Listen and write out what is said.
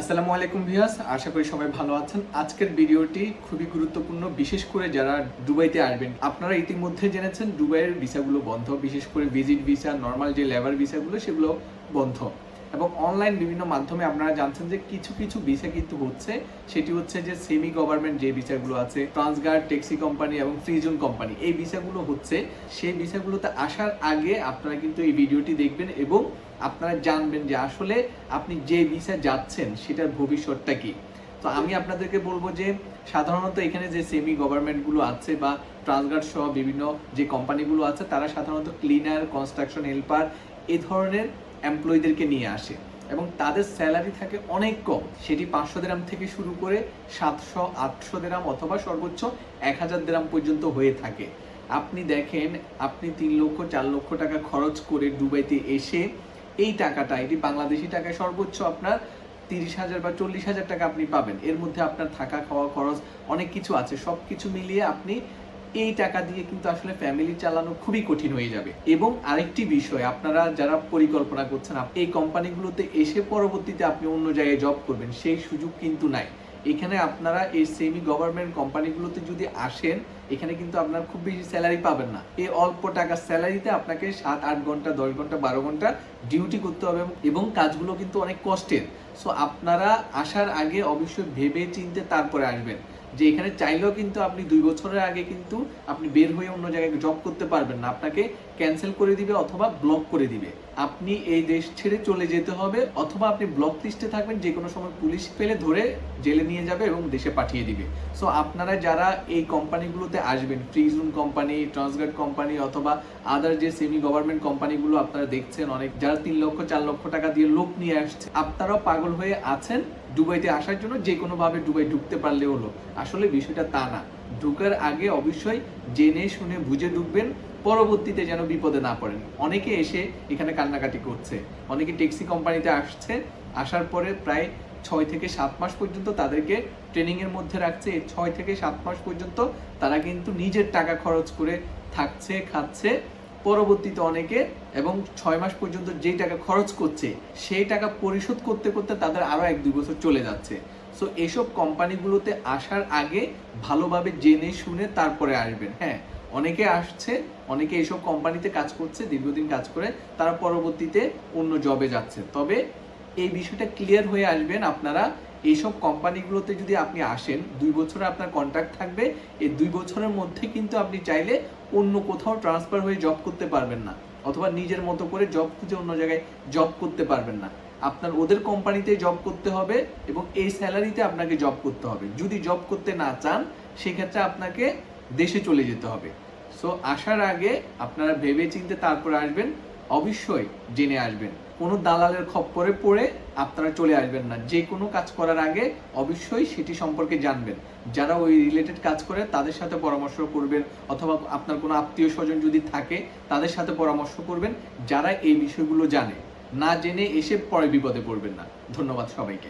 আসসালামু আলাইকুম ভিয়াস আশা করি সবাই ভালো আছেন। আজকের ভিডিওটি খুবই গুরুত্বপূর্ণ, বিশেষ করে যারা দুবাইতে আসবেন। আপনারা ইতিমধ্যে জেনেছেন, দুবাইয়ের ভিসাগুলো বন্ধ, বিশেষ করে ভিজিট ভিসা, নর্মাল যে লেবার ভিসাগুলো, সেগুলো বন্ধ। এবং অনলাইন বিভিন্ন মাধ্যমে আপনারা জানছেন যে কিছু কিছু ভিসা কিন্তু হচ্ছে। সেটি হচ্ছে যে সেমি গভর্নমেন্ট যে ভিসাগুলো আছে ট্রান্সগার্ড ট্যাক্সি কোম্পানি এবং ফ্রিজুন কোম্পানি এই ভিসাগুলো হচ্ছে। সেই ভিসাগুলোতে আসার আগে আপনারা কিন্তু এই ভিডিওটি দেখবেন এবং আপনারা জানবেন যে আসলে আপনি যে ভিসা যাচ্ছেন, সেটার ভবিষ্যৎটা কি। তো আমি আপনাদেরকে বলব যে সাধারণত এখানে যে সেমি গভর্নমেন্টগুলো আছে বা ট্রান্সগার্ড সহ বিভিন্ন যে কোম্পানিগুলো আছে, তারা সাধারণত ক্লিনার কনস্ট্রাকশন হেল্পার এ ধরনের এমপ্লয়ীদেরকে নিয়ে আসে এবং তাদের স্যালারি থাকে অনেক কম। সেটি পাঁচশো দেরাম থেকে শুরু করে সাতশো, আটশো দেরাম অথবা সর্বোচ্চ এক হাজার দেরাম পর্যন্ত হয়ে থাকে। আপনি দেখেন, আপনি তিন লক্ষ, চার লক্ষ টাকা খরচ করে দুবাইতে এসে এই টাকাটা, এটি বাংলাদেশি টাকায় সর্বোচ্চ আপনার তিরিশ হাজার বা চল্লিশ হাজার টাকা আপনি পাবেন। এর মধ্যে আপনার থাকা, খাওয়া খরচ অনেক কিছু আছে। সব কিছু মিলিয়ে আপনি এই টাকা দিয়ে কিন্তু আসলে ফ্যামিলি চালানো খুবই কঠিন হয়ে যাবে। এবং আরেকটি বিষয়, আপনারা যারা পরিকল্পনা করছেন এই কোম্পানিগুলোতে এসে পরবর্তীতে আপনি অন্য জায়গায় জব করবেন, সেই সুযোগ কিন্তু নাই। এখানে আপনারা এই সেমি গভর্নমেন্ট কোম্পানিগুলোতে যদি আসেন, এখানে কিন্তু আপনার খুব বেশি স্যালারি পাবেন না। এই অল্প টাকার স্যালারিতে আপনাকে সাত, আট ঘণ্টা, দশ ঘণ্টা, বারো ঘণ্টা ডিউটি করতে হবে এবং কাজগুলো কিন্তু অনেক কষ্টের। সো আপনারা আসার আগে অবশ্যই ভেবে চিনতে তারপরে আসবেন। যে এখানে চাইলেও কিন্তু আপনি দুই বছরের আগে কিন্তু আপনি বের হয়ে অন্য জায়গায় জব করতে পারবেন না। আপনাকে ক্যান্সেল করে দিবে অথবা ব্লক করে দিবে। আপনি এই দেশ ছেড়ে চলে যেতে হবে, অথবা আপনি ব্লক লিস্টে থাকবেন, যে কোনো সময় পুলিশ পেলে ধরে জেলে নিয়ে যাবে এবং দেশে পাঠিয়ে দিবে। সো আপনারা যারা এই কোম্পানিগুলোতে আসবেন ফ্রিজুন কোম্পানি ট্রান্সগার্ড কোম্পানি অথবা আদার যে সেমি গভর্নমেন্ট কোম্পানিগুলো আপনারা দেখছেন, অনেক যারা তিন লক্ষ, চার লক্ষ টাকা দিয়ে লোক নিয়ে আসছে, আপনারাও পাগল হয়ে আছেন দুবাইতে আসার জন্য, যে কোনো ভাবে দুবাই ঢুকতে পারলে হলো। আসলে বিষয়টা তা না। ঢুকার আগে অবশ্যই জেনে, শুনে, বুঝে ঢুকবেন। পরবর্তীতে যেন বিপদে না পড়েন। অনেকে এসে এখানে কান্নাকাটি করছে। অনেকে ট্যাক্সি কোম্পানিতে আসছে। আসার পরে প্রায় ছয় থেকে সাত মাস পর্যন্ত তাদেরকে ট্রেনিং এর মধ্যে রাখছে। ছয় থেকে সাত মাস পর্যন্ত তারা কিন্তু নিজের টাকা খরচ করে থাকছে, খাচ্ছে। পরবর্তীতে অনেকে এবং ছয় মাস পর্যন্ত যেই টাকা খরচ করছে, সেই টাকা পরিশোধ করতে করতে তাদের আরও এক দুই বছর চলে যাচ্ছে। সো এসব কোম্পানিগুলোতে আসার আগে ভালোভাবে জেনে শুনে তারপরে আসবেন হ্যাঁ? অনেকে আসছে, অনেকে এইসব কোম্পানিতে কাজ করছে, দীর্ঘদিন কাজ করে, তারা পরবর্তীতে অন্য জবে যাচ্ছে। তবে এই বিষয়টা ক্লিয়ার হয়ে আসবেন আপনারা। এইসব কোম্পানিগুলোতে যদি আপনি আসেন, দুই বছরে আপনার কন্ট্রাক্ট থাকবে, এই দুই বছরের মধ্যে কিন্তু আপনি চাইলে অন্য কোথাও ট্রান্সফার হয়ে জব করতে পারবেন না। অথবা নিজের মতো করে জব খুঁজে অন্য জায়গায় জব করতে পারবেন না। আপনার ওদের কোম্পানিতে জব করতে হবে এবং এই স্যালারিতে আপনাকে জব করতে হবে। যদি জব করতে না চান, সেক্ষেত্রে আপনাকে দেশে চলে যেতে হবে। সো আসার আগে আপনারা ভেবে চিনতে তারপরে আসবেন, অবশ্যই জেনে আসবেন। কোনো দালালের খপ্পরে পড়ে আপনারা চলে আসবেন না। যে কোনো কাজ করার আগে অবশ্যই সেটি সম্পর্কে জানবেন। যারা ওই রিলেটেড কাজ করে, তাদের সাথে পরামর্শ করবেন, অথবা আপনার কোনো আত্মীয় স্বজন যদি থাকে, তাদের সাথে পরামর্শ করবেন। যারা এই বিষয়গুলো জানে, না জেনে এসে পরে বিপদে পড়বেন না। ধন্যবাদ সবাইকে।